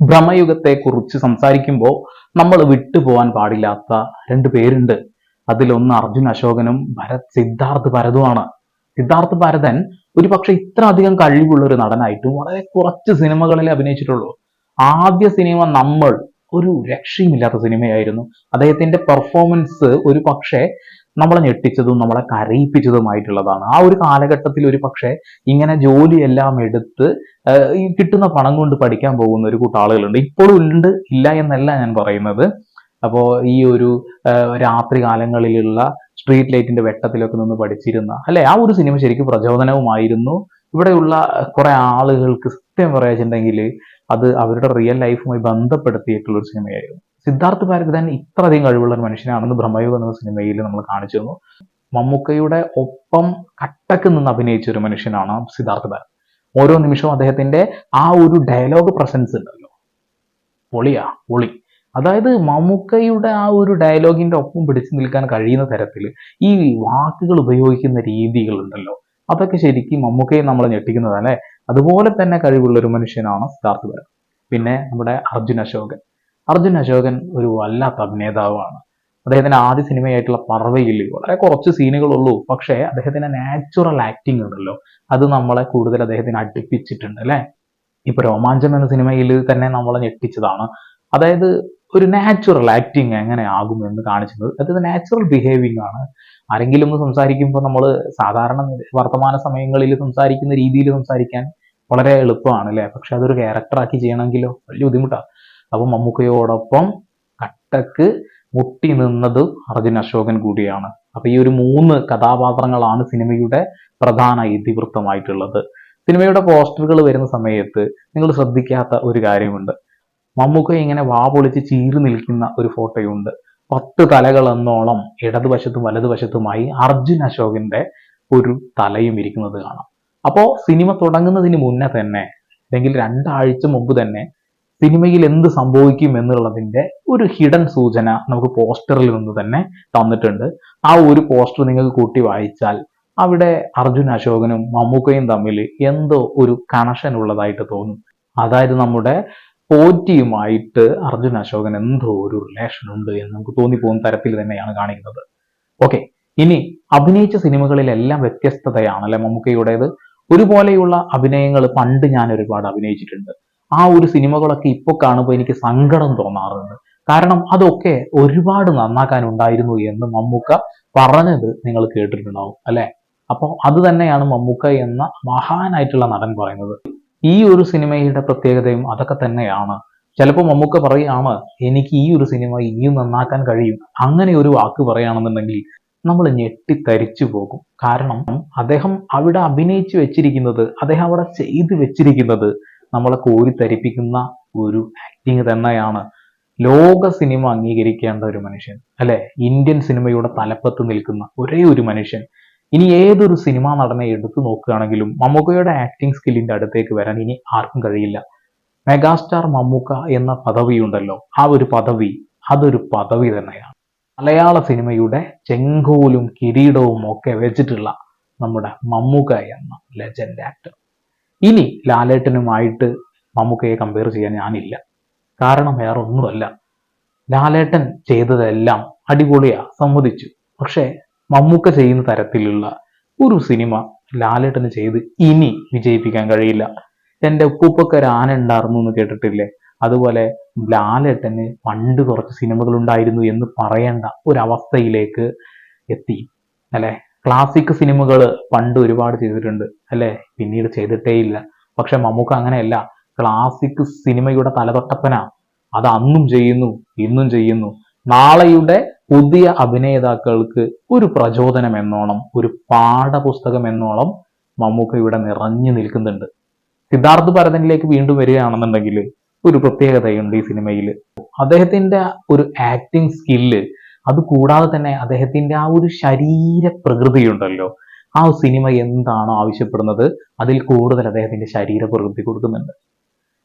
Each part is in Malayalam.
ഭ്രമയുഗത്തെ കുറിച്ച് സംസാരിക്കുമ്പോൾ നമ്മൾ വിട്ടുപോകാൻ പാടില്ലാത്ത രണ്ട് പേരുണ്ട്. അതിലൊന്ന് അർജുൻ അശോകനും ഭരത് സിദ്ധാർത്ഥ് ഭരതുമാണ്. സിദ്ധാർത്ഥ് ഭരതൻ ഒരു പക്ഷെ ഇത്ര അധികം കഴിവുള്ള ഒരു നടനായിട്ടും വളരെ കുറച്ച് സിനിമകളിൽ അഭിനയിച്ചിട്ടുള്ളൂ. ആദ്യ സിനിമ നമ്മൾ ഒരു രക്ഷയുമില്ലാത്ത സിനിമയായിരുന്നു. അദ്ദേഹത്തിന്റെ പെർഫോമൻസ് ഒരു പക്ഷേ നമ്മളെ ഞെട്ടിച്ചതും നമ്മളെ കരയിപ്പിച്ചതുമായിട്ടുള്ളതാണ്. ആ ഒരു കാലഘട്ടത്തിൽ ഒരു പക്ഷേ ഇങ്ങനെ ജോലിയെല്ലാം എടുത്ത് കിട്ടുന്ന പണം കൊണ്ട് പഠിക്കാൻ പോകുന്ന ഒരു കൂട്ടം ആളുകളുണ്ട്. ഇപ്പോഴും ഉണ്ട് ഇല്ല എന്നല്ല ഞാൻ പറയുന്നത്. അപ്പോൾ ഈ ഒരു രാത്രി കാലങ്ങളിലുള്ള സ്ട്രീറ്റ് ലൈറ്റിന്റെ വെട്ടത്തിലൊക്കെ നിന്ന് പഠിച്ചിരുന്ന അല്ലെ? ആ ഒരു സിനിമ ശരിക്കും പ്രചോദനവുമായിരുന്നു. ഇവിടെയുള്ള കുറെ ആളുകൾക്ക് സത്യം പറയാച്ചിട്ടുണ്ടെങ്കിൽ അത് അവരുടെ റിയൽ ലൈഫുമായി ബന്ധപ്പെടുത്തിയിട്ടുള്ള ഒരു സിനിമയായിരുന്നു. സിദ്ധാർത്ഥ് ഇത്ര ഇത്രയധികം കഴിവുള്ള ഒരു മനുഷ്യനാണെന്ന് ബ്രഹ്മയുഗം എന്ന സിനിമയിൽ നമ്മൾ കാണിച്ചു തന്നു മമ്മൂക്കയുടെ ഒപ്പം കട്ടക്ക് നിന്ന് അഭിനയിച്ച ഒരു മനുഷ്യനാണ് സിദ്ധാർത്ഥ് ഭാരത് ഓരോ നിമിഷവും അദ്ദേഹത്തിന്റെ ആ ഒരു ഡയലോഗ് പ്രസൻസ് ഉണ്ടല്ലോ. പൊളിയാ പൊളി. അതായത് മമ്മൂക്കയുടെ ആ ഒരു ഡയലോഗിന്റെ ഒപ്പം പിടിച്ചു നിൽക്കാൻ കഴിയുന്ന തരത്തിൽ ഈ വാക്കുകൾ ഉപയോഗിക്കുന്ന രീതികളുണ്ടല്ലോ അതൊക്കെ ശരിക്കും മമ്മൂക്കയെ നമ്മൾ ഞെട്ടിക്കുന്നതല്ലേ അതുപോലെ തന്നെ കഴിവുള്ള ഒരു മനുഷ്യനാണ് സിദ്ധാർത്ഥ് ഭാരത് പിന്നെ നമ്മുടെ അർജുൻ അശോകൻ. അർജുൻ അശോകൻ ഒരു വല്ലാത്ത അഭിനേതാവാണ്. അദ്ദേഹത്തിന്റെ ആദ്യ സിനിമയായിട്ടുള്ള പറവയിൽ വളരെ കുറച്ച് സീനുകളുള്ളൂ പക്ഷേ അദ്ദേഹത്തിന്റെ നാച്ചുറൽ ആക്ടിങ് ഉണ്ടല്ലോ. അത് നമ്മളെ കൂടുതൽ അദ്ദേഹത്തിന് അടുപ്പിച്ചിട്ടുണ്ട് അല്ലെ? ഇപ്പൊ രോമാഞ്ചം എന്ന സിനിമയിൽ തന്നെ നമ്മളെ ഞെട്ടിച്ചതാണ്. അതായത് ഒരു നാച്ചുറൽ ആക്ടിങ് എങ്ങനെ ആകും എന്ന് കാണിച്ചത് അതായത് നാച്ചുറൽ ബിഹേവിങ് ആണ്. ആരെങ്കിലും ഒന്ന് സംസാരിക്കുമ്പോൾ നമ്മൾ സാധാരണ വർത്തമാന സമയങ്ങളിൽ സംസാരിക്കുന്ന രീതിയിൽ സംസാരിക്കാൻ വളരെ എളുപ്പമാണ് അല്ലേ? പക്ഷെ അതൊരു ക്യാരക്ടറാക്കി ചെയ്യണമെങ്കിലോ വലിയ ബുദ്ധിമുട്ടാണ്. അപ്പൊ മമ്മൂക്കയോടൊപ്പം കട്ടക്ക് മുട്ടി നിന്നത് അർജുൻ അശോകൻ കൂടിയാണ്. അപ്പൊ ഈ ഒരു മൂന്ന് കഥാപാത്രങ്ങളാണ് സിനിമയുടെ പ്രധാന ഇതിവൃത്തമായിട്ടുള്ളത്. സിനിമയുടെ പോസ്റ്ററുകൾ വരുന്ന സമയത്ത് നിങ്ങൾ ശ്രദ്ധിക്കാത്ത ഒരു കാര്യമുണ്ട്. മമ്മൂക്ക ഇങ്ങനെ വാ പൊളിച്ച് ചീറി നിൽക്കുന്ന ഒരു ഫോട്ടോയുണ്ട്. പത്ത് തലകൾ എന്നോളം ഇടതുവശത്തും വലതുവശത്തുമായി അർജുൻ അശോകന്റെ ഒരു തലയും ഇരിക്കുന്നത് കാണാം. അപ്പോ സിനിമ തുടങ്ങുന്നതിന് മുന്നേ തന്നെ അല്ലെങ്കിൽ രണ്ടാഴ്ച മുമ്പ് തന്നെ സിനിമയിൽ എന്ത് സംഭവിക്കും എന്നുള്ളതിന്റെ ഒരു ഹിഡൻ സൂചന നമുക്ക് പോസ്റ്ററിൽ നിന്ന് തന്നെ തന്നിട്ടുണ്ട്. ആ ഒരു പോസ്റ്റർ നിങ്ങൾ കൂട്ടി വായിച്ചാൽ അവിടെ അർജുൻ അശോകനും മമ്മൂക്കയും തമ്മിൽ എന്തോ ഒരു കണക്ഷൻ ഉള്ളതായിട്ട് തോന്നും. അതായത് നമ്മുടെ പോറ്റിയുമായിട്ട് അർജുൻ അശോകൻ എന്തോ ഒരു റിലേഷൻ ഉണ്ട് എന്ന് നമുക്ക് തോന്നിപ്പോകുന്ന തരത്തിൽ തന്നെയാണ് കാണിക്കുന്നത്. ഓക്കെ ഇനി അഭിനയിച്ച സിനിമകളിലെല്ലാം വ്യത്യസ്തതയാണ് അല്ലെ മമ്മൂക്കയുടേത്? ഒരുപോലെയുള്ള അഭിനയങ്ങൾ പണ്ട് ഞാൻ ഒരുപാട് അഭിനയിച്ചിട്ടുണ്ട്. ആ ഒരു സിനിമകളൊക്കെ ഇപ്പൊ കാണുമ്പോൾ എനിക്ക് സങ്കടം തോന്നാറുണ്ട്. കാരണം അതൊക്കെ ഒരുപാട് നന്നാക്കാനുണ്ടായിരുന്നു എന്ന് മമ്മൂക്ക പറഞ്ഞത് നിങ്ങൾ കേട്ടിട്ടുണ്ടാവും അല്ലെ? അപ്പോൾ അത് തന്നെയാണ് മമ്മൂക്ക എന്ന മഹാനായിട്ടുള്ള നടൻ പറയുന്നത്. ഈ ഒരു സിനിമയുടെ പ്രത്യേകതയും അതൊക്കെ തന്നെയാണ്. ചിലപ്പോൾ മമ്മൂക്ക പറയുകയാണ് എനിക്ക് ഈ ഒരു സിനിമ ഇനിയും നന്നാക്കാൻ കഴിയും. അങ്ങനെ ഒരു വാക്ക് പറയുകയാണെന്നുണ്ടെങ്കിൽ നമ്മൾ ഞെട്ടിത്തരിച്ചു പോകും. കാരണം അദ്ദേഹം അവിടെ അഭിനയിച്ചു വെച്ചിരിക്കുന്നത് അദ്ദേഹം അവിടെ ചെയ്തു വെച്ചിരിക്കുന്നത് നമ്മളെ കോരിത്തരിപ്പിക്കുന്ന ഒരു ആക്ടിങ് തന്നെയാണ്. ലോക സിനിമ അംഗീകരിക്കേണ്ട ഒരു മനുഷ്യൻ അല്ലെ? ഇന്ത്യൻ സിനിമയുടെ തലപ്പത്ത് നിൽക്കുന്ന ഒരേ ഒരു മനുഷ്യൻ. ഇനി ഏതൊരു സിനിമാ നടനെ എടുത്തു നോക്കുകയാണെങ്കിലും മമ്മൂക്കയുടെ ആക്ടിംഗ് സ്കില്ലിന്റെ അടുത്തേക്ക് വരാൻ ഇനി ആർക്കും കഴിയില്ല. മെഗാസ്റ്റാർ മമ്മൂക്ക എന്ന പദവി ഉണ്ടല്ലോ ആ ഒരു പദവി അതൊരു പദവി തന്നെയാണ്. മലയാള സിനിമയുടെ ചെങ്കോലും കിരീടവും ഒക്കെ വെച്ചിട്ടുള്ള നമ്മുടെ മമ്മൂക്ക എന്ന ലെജൻഡ് ആക്ടർ ഇനി ലാലേട്ടനുമായിട്ട് മമ്മൂക്കയെ കമ്പയർ ചെയ്യാൻ ഞാനില്ല. കാരണം വേറെ ഒന്നുമല്ല ലാലേട്ടൻ ചെയ്തതെല്ലാം അടിപൊളിയാ സമ്മതിച്ചു. പക്ഷേ മമ്മൂക്ക ചെയ്യുന്ന തരത്തിലുള്ള ഒരു സിനിമ ലാലേട്ടന് ചെയ്ത് ഇനി വിജയിപ്പിക്കാൻ കഴിയില്ല. എന്റെ ഉപ്പൂപ്പൊക്കെ ആന ഉണ്ടായിരുന്നു എന്ന് കേട്ടിട്ടില്ലേ? അതുപോലെ ലാലേട്ടന് പണ്ട് കുറച്ച് സിനിമകൾ ഉണ്ടായിരുന്നു എന്ന് പറയേണ്ട ഒരവസ്ഥയിലേക്ക് എത്തി. അല്ലെ? ക്ലാസിക് സിനിമകൾ പണ്ട് ഒരുപാട് ചെയ്തിട്ടുണ്ട് അല്ലേ? പിന്നീട് ചെയ്തിട്ടേ ഇല്ല. പക്ഷെ മമ്മൂക്ക അങ്ങനെയല്ല. ക്ലാസിക് സിനിമയുടെ തലതൊട്ടപ്പന. അത് അന്നും ചെയ്യുന്നു ഇന്നും ചെയ്യുന്നു. നാളെയുടെ പുതിയ അഭിനേതാക്കൾക്ക് ഒരു പ്രചോദനം എന്നോണം ഒരു പാഠപുസ്തകം എന്നോളം മമ്മൂക്ക ഇവിടെ നിറഞ്ഞു നിൽക്കുന്നുണ്ട്. സിദ്ധാർത്ഥ് ഭരതനിലേക്ക് വീണ്ടും വരികയാണെന്നുണ്ടെങ്കിൽ ഒരു പ്രത്യേകതയുണ്ട് ഈ സിനിമയിൽ അദ്ദേഹത്തിന്റെ ഒരു ആക്ടിങ് സ്കില്ല് അത് കൂടാതെ തന്നെ അദ്ദേഹത്തിന്റെ ആ ഒരു ശരീര പ്രകൃതി ഉണ്ടല്ലോ ആ സിനിമ എന്താണോ ആവശ്യപ്പെടുന്നത് അതിൽ കൂടുതൽ അദ്ദേഹത്തിന്റെ ശരീര പ്രകൃതി കൊടുക്കുന്നുണ്ട്.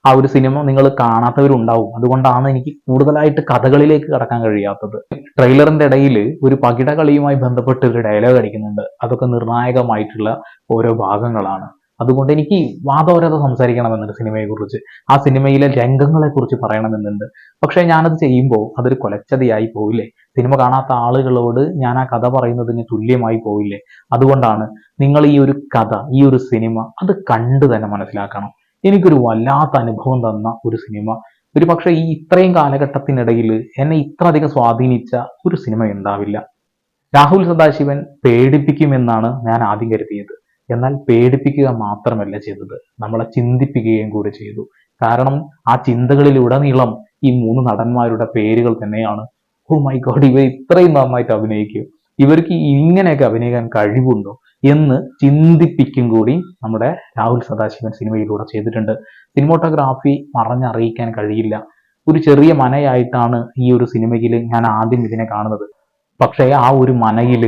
ആ ഒരു സിനിമ നിങ്ങൾ കാണാത്തവരുണ്ടാവും. അതുകൊണ്ടാണ് എനിക്ക് കൂടുതലായിട്ട് കഥകളിലേക്ക് കടക്കാൻ കഴിയാത്തത്. ട്രെയിലറിന്റെ ഇടയിൽ ഒരു പകിട കളിയുമായി ബന്ധപ്പെട്ട് ഒരു ഡയലോഗ് അടിക്കുന്നുണ്ട്. അതൊക്കെ നിർണായകമായിട്ടുള്ള ഓരോ ഭാഗങ്ങളാണ്. അതുകൊണ്ട് എനിക്ക് വാദോരാതെ സംസാരിക്കണമെന്നുണ്ട് സിനിമയെക്കുറിച്ച്. ആ സിനിമയിലെ രംഗങ്ങളെക്കുറിച്ച് പറയണമെന്നുണ്ട്. പക്ഷേ ഞാനത് ചെയ്യുമ്പോൾ അതൊരു കൊലച്ചതിയായി പോവില്ലേ? സിനിമ കാണാത്ത ആളുകളോട് ഞാൻ ആ കഥ പറയുന്നതിന് തുല്യമായി പോയില്ലേ അതുകൊണ്ടാണ് നിങ്ങൾ ഈ ഒരു കഥ ഈ ഒരു സിനിമ അത് കണ്ടു തന്നെ മനസ്സിലാക്കണം. എനിക്കൊരു വല്ലാത്ത അനുഭവം തന്ന ഒരു സിനിമ. ഒരു പക്ഷേ ഈ ഇത്രയും കാലഘട്ടത്തിനിടയിൽ എന്നെ ഇത്ര അധികം സ്വാധീനിച്ച ഒരു സിനിമ ഉണ്ടാവില്ല. രാഹുൽ സദാശിവൻ പേടിപ്പിക്കുമെന്നാണ് ഞാൻ ആദ്യം കരുതിയത്. എന്നാൽ പേടിപ്പിക്കുക മാത്രമല്ല ചെയ്തത്. നമ്മളെ ചിന്തിപ്പിക്കുകയും കൂടി ചെയ്തു. കാരണം ആ ചിന്തകളിലുടനീളം ഈ മൂന്ന് നടന്മാരുടെ പേരുകൾ തന്നെയാണ് ഓ മൈ ഗോഡ് ഇവർ ഇത്രയും നന്നായിട്ട് അഭിനയിക്കും. ഇവർക്ക് ഇങ്ങനെയൊക്കെ അഭിനയിക്കാൻ കഴിവുണ്ടോ എന്ന് ചിന്തിപ്പിക്കും കൂടി നമ്മുടെ രാഹുൽ സദാശിവൻ സിനിമയിലൂടെ ചെയ്തിട്ടുണ്ട്. സിനിമോട്ടോഗ്രാഫി മറഞ്ഞറിയിക്കാൻ കഴിയില്ല. ഒരു ചെറിയ മനയായിട്ടാണ് ഈ ഒരു സിനിമയിൽ ഞാൻ ആദ്യം ഇതിനെ കാണുന്നത്. പക്ഷേ ആ ഒരു മനയിൽ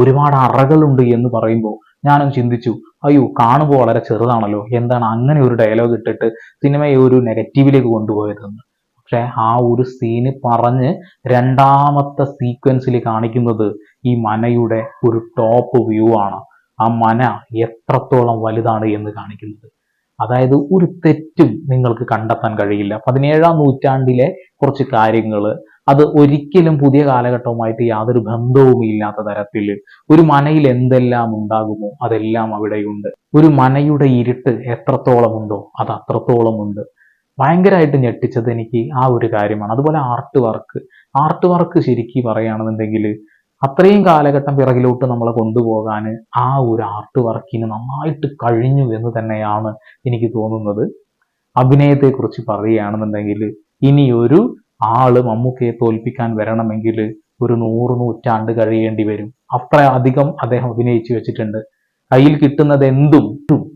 ഒരുപാട് അറകളുണ്ട് എന്ന് പറയുമ്പോൾ ഞാനും ചിന്തിച്ചു അയ്യോ കാണുമ്പോൾ വളരെ ചെറുതാണല്ലോ എന്താണ് അങ്ങനെ ഒരു ഡയലോഗ് ഇട്ടിട്ട് സിനിമയെ ഒരു നെഗറ്റീവിലേക്ക് കൊണ്ടുപോയതെന്ന്? പക്ഷെ ആ ഒരു സീന് പറഞ്ഞ് രണ്ടാമത്തെ സീക്വൻസിൽ കാണിക്കുന്നത് ഈ മനയുടെ ഒരു ടോപ്പ് വ്യൂ ആണ്. ആ മന എത്രത്തോളം വലുതാണ് എന്ന് കാണിക്കുന്നത്. അതായത് ഒരു തെറ്റും നിങ്ങൾക്ക് കണ്ടെത്താൻ കഴിയില്ല. പതിനേഴാം നൂറ്റാണ്ടിലെ കുറച്ച് കാര്യങ്ങൾ അത് ഒരിക്കലും പുതിയ കാലഘട്ടവുമായിട്ട് യാതൊരു ബന്ധവും ഇല്ലാത്ത തരത്തിൽ ഒരു മനയിൽ എന്തെല്ലാം ഉണ്ടാകുമോ അതെല്ലാം അവിടെയുണ്ട്. ഒരു മനയുടെ ഇരുട്ട് എത്രത്തോളം ഉണ്ടോ അത് അത്രത്തോളം ഉണ്ട് ഭയങ്കരമായിട്ട് ഞെട്ടിച്ചത് എനിക്ക് ആ ഒരു കാര്യമാണ്. അതുപോലെ ആർട്ട് വർക്ക് ആർട്ട് വർക്ക് ശരിക്കും പറയുകയാണെന്നുണ്ടെങ്കിൽ അത്രയും കാലഘട്ടം പിറകിലോട്ട് നമ്മളെ കൊണ്ടുപോകാൻ ആ ഒരു ആർട്ട് വർക്കിന് നന്നായിട്ട് കഴിഞ്ഞു എന്ന് തന്നെയാണ് എനിക്ക് തോന്നുന്നത്. അഭിനയത്തെക്കുറിച്ച് പറയുകയാണെന്നുണ്ടെങ്കിൽ ഇനിയൊരു ആൾ മമ്മൂക്കയെ തോൽപ്പിക്കാൻ വരണമെങ്കിൽ ഒരു നൂറ് നൂറ്റാണ്ട് കഴിയേണ്ടി വരും. അത്ര അധികം അദ്ദേഹം അഭിനയിച്ചു വെച്ചിട്ടുണ്ട്. കയ്യിൽ കിട്ടുന്നത് എന്തും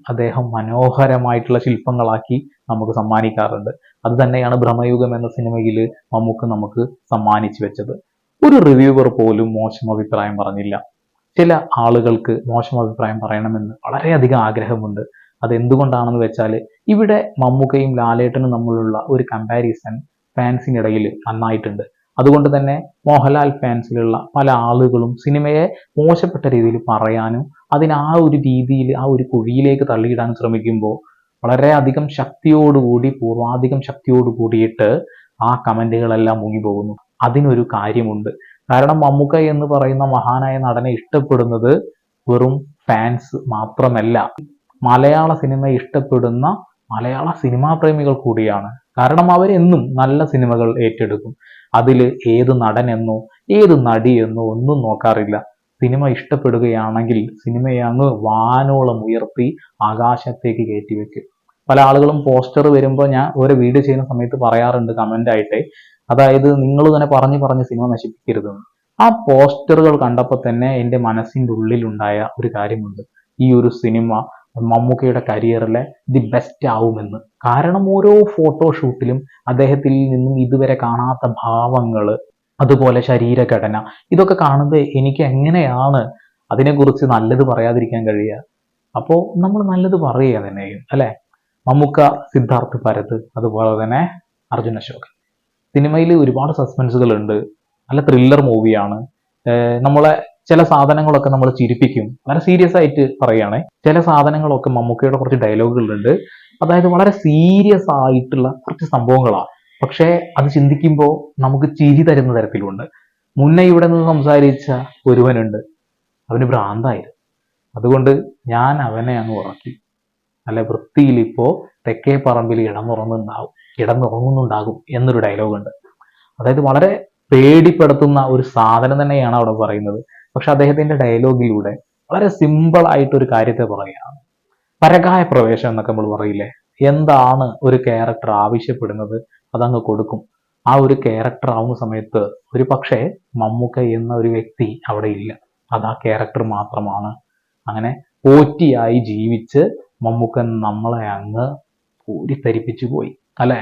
അദ്ദേഹം മനോഹരമായിട്ടുള്ള ശില്പങ്ങളാക്കി നമുക്ക് സമ്മാനിക്കാറുണ്ട്. അത് തന്നെയാണ് ഭ്രമയുഗം എന്ന സിനിമയിൽ മമ്മൂക്ക് നമുക്ക് സമ്മാനിച്ചു വെച്ചത്. ഒരു റിവ്യൂവർ പോലും മോശം അഭിപ്രായം പറഞ്ഞില്ല. ചില ആളുകൾക്ക് മോശം അഭിപ്രായം പറയണമെന്ന് വളരെയധികം ആഗ്രഹമുണ്ട്. അതെന്തുകൊണ്ടാണെന്ന് വെച്ചാൽ ഇവിടെ മമ്മൂക്കയും ലാലേട്ടനും തമ്മിലുള്ള ഒരു കമ്പാരിസൺ ഫാൻസിനിടയിൽ നന്നായിട്ടുണ്ട്. അതുകൊണ്ട് തന്നെ മോഹൻലാൽ ഫാൻസിലുള്ള പല ആളുകളും സിനിമയെ മോശപ്പെട്ട രീതിയിൽ പറയാനും അതിന് ആ ഒരു രീതിയിൽ ആ ഒരു കുഴിയിലേക്ക് തള്ളിയിടാൻ ശ്രമിക്കുമ്പോൾ വളരെയധികം ശക്തിയോടുകൂടി പൂർവാധികം ശക്തിയോട് കൂടിയിട്ട് ആ കമന്റുകളെല്ലാം മുങ്ങിപ്പോകുന്നു. അതിനൊരു കാര്യമുണ്ട്. കാരണം മമ്മൂക്ക എന്ന് പറയുന്ന മഹാനായ നടനെ ഇഷ്ടപ്പെടുന്നത് വെറും ഫാൻസ് മാത്രമല്ല. മലയാള സിനിമ ഇഷ്ടപ്പെടുന്ന മലയാള സിനിമാ പ്രേമികൾ കൂടിയാണ്. കാരണം അവരെന്നും നല്ല സിനിമകൾ ഏറ്റെടുക്കും. അതിൽ ഏത് നടനെന്നോ ഏത് നടിയെന്നോ ഒന്നും നോക്കാറില്ല. സിനിമ ഇഷ്ടപ്പെടുകയാണെങ്കിൽ സിനിമയെ അങ്ങ് വാനോളം ഉയർത്തി ആകാശത്തേക്ക് കയറ്റി വെക്കും. പല ആളുകളും പോസ്റ്റർ വരുമ്പോൾ ഞാൻ ഒരു വീഡിയോ ചെയ്യുന്ന സമയത്ത് പറയാറുണ്ട് കമന്റ് ആയിട്ട്. അതായത് നിങ്ങൾ തന്നെ പറഞ്ഞു പറഞ്ഞ് സിനിമ നശിപ്പിക്കരുതെന്ന്. ആ പോസ്റ്ററുകൾ കണ്ടപ്പോൾ തന്നെ എന്റെ മനസ്സിന്റെ ഉള്ളിലുണ്ടായ ഒരു കാര്യമുണ്ട്. ഈ ഒരു സിനിമ മമ്മൂക്കയുടെ കരിയറിലെ ദി ബെസ്റ്റ് ആവുമെന്ന്. കാരണം ഓരോ ഫോട്ടോഷൂട്ടിലും അദ്ദേഹത്തിൽ നിന്നും ഇതുവരെ കാണാത്ത ഭാവങ്ങൾ അതുപോലെ ശരീരഘടന. ഇതൊക്കെ കാണുമ്പോൾ എനിക്ക് എങ്ങനെയാണ് അതിനെക്കുറിച്ച് നല്ലത് പറയാതിരിക്കാൻ കഴിയുക? അപ്പോൾ നമ്മൾ നല്ലത് പറയുക തന്നെ അല്ലെ? മമ്മൂക്ക സിദ്ധാർത്ഥ് ഭരത് അതുപോലെ തന്നെ അർജുൻ അശോക് സിനിമയിൽ ഒരുപാട് സസ്പെൻസുകൾ ഉണ്ട് നല്ല ത്രില്ലർ മൂവിയാണ് നമ്മളെ ചില സാധനങ്ങളൊക്കെ നമ്മൾ ചിരിപ്പിക്കും. വളരെ സീരിയസ് ആയിട്ട് പറയുകയാണെ. ചില സാധനങ്ങളൊക്കെ മമ്മൂക്കയുടെ കുറച്ച് ഡയലോഗുകളുണ്ട് അതായത് വളരെ സീരിയസ് ആയിട്ടുള്ള കുറച്ച് സംഭവങ്ങളാണ്. പക്ഷേ അത് ചിന്തിക്കുമ്പോൾ നമുക്ക് ചിരി തരുന്ന തരത്തിലുണ്ട്. മുന്നേ ഇവിടെ നിന്ന് സംസാരിച്ച ഒരുവനുണ്ട്. അവന് ഭ്രാന്തായിരുന്നു. അതുകൊണ്ട് ഞാൻ അവനെ അങ്ങ് ഉറക്കി. നല്ല വൃത്തിയിൽ ഇപ്പോ തെക്കേ പറമ്പിൽ ഇടന്നുറങ്ങുന്നുണ്ടാവും ഇടന്നുറങ്ങുന്നുണ്ടാകും എന്നൊരു ഡയലോഗ് ഉണ്ട്. അതായത് വളരെ പേടിപ്പെടുത്തുന്ന ഒരു സാധനം തന്നെയാണ് അവിടെ പറയുന്നത്. പക്ഷെ അദ്ദേഹത്തിന്റെ ഡയലോഗിലൂടെ വളരെ സിമ്പിൾ ആയിട്ട് ഒരു കാര്യത്തെ പറയുകയാണ്. പരകായ പ്രവേശം എന്നൊക്കെ നമ്മൾ പറയില്ലേ? എന്താണ് ഒരു ക്യാരക്ടർ ആവശ്യപ്പെടുന്നത്? അതങ്ങ് കൊടുക്കും. ആ ഒരു ക്യാരക്ടർ ആവുന്ന സമയത്ത് ഒരു പക്ഷേ മമ്മൂക്ക എന്ന ഒരു വ്യക്തി അവിടെ ഇല്ല. അത് ആ ക്യാരക്ടർ മാത്രമാണ്. അങ്ങനെ പോറ്റിയായി ജീവിച്ച് മമ്മൂക്കൻ നമ്മളെ അങ്ങ് പൂരിത്തരിപ്പിച്ചു പോയി. അല്ലെ?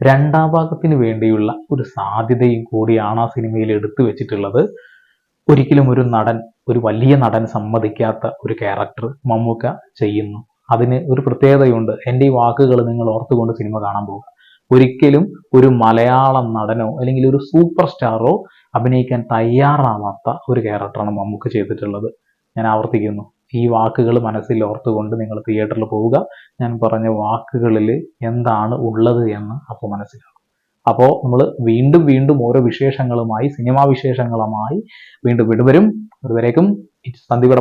രണ്ടാം ഭാഗത്തിന് വേണ്ടിയുള്ള ഒരു സാധ്യതയും കൂടിയാണ് ആ സിനിമയിൽ എടുത്തു വെച്ചിട്ടുള്ളത്. ഒരിക്കലും ഒരു നടൻ ഒരു വലിയ നടൻ സമ്മതിക്കാത്ത ഒരു ക്യാരക്ടർ മമ്മൂക്ക ചെയ്യുന്നു. അതിന് ഒരു പ്രത്യേകതയുണ്ട്. എന്റെ ഈ വാക്കുകൾ നിങ്ങൾ ഓർത്തുകൊണ്ട് സിനിമ കാണാൻ പോകുക ഒരിക്കലും ഒരു മലയാള നടനോ അല്ലെങ്കിൽ ഒരു സൂപ്പർ സ്റ്റാറോ അഭിനയിക്കാൻ തയ്യാറാവാത്ത ഒരു ക്യാരക്ടറാണ് മമ്മൂക്ക് ചെയ്തിട്ടുള്ളത്. ഞാൻ ആവർത്തിക്കുന്നു. ഈ വാക്കുകൾ മനസ്സിൽ ഓർത്തുകൊണ്ട് നിങ്ങൾ തിയേറ്ററിൽ പോവുക. ഞാൻ പറഞ്ഞ വാക്കുകളിൽ എന്താണ് ഉള്ളത് എന്ന് അപ്പോൾ മനസ്സിലാവും അപ്പോൾ നമ്മൾ വീണ്ടും വീണ്ടും ഓരോ വിശേഷങ്ങളുമായി സിനിമാ വിശേഷങ്ങളുമായി വീണ്ടും വീണ്ടും വരും. അതുവരേക്കും ഇറ്റ്സ് സന്ദീപ്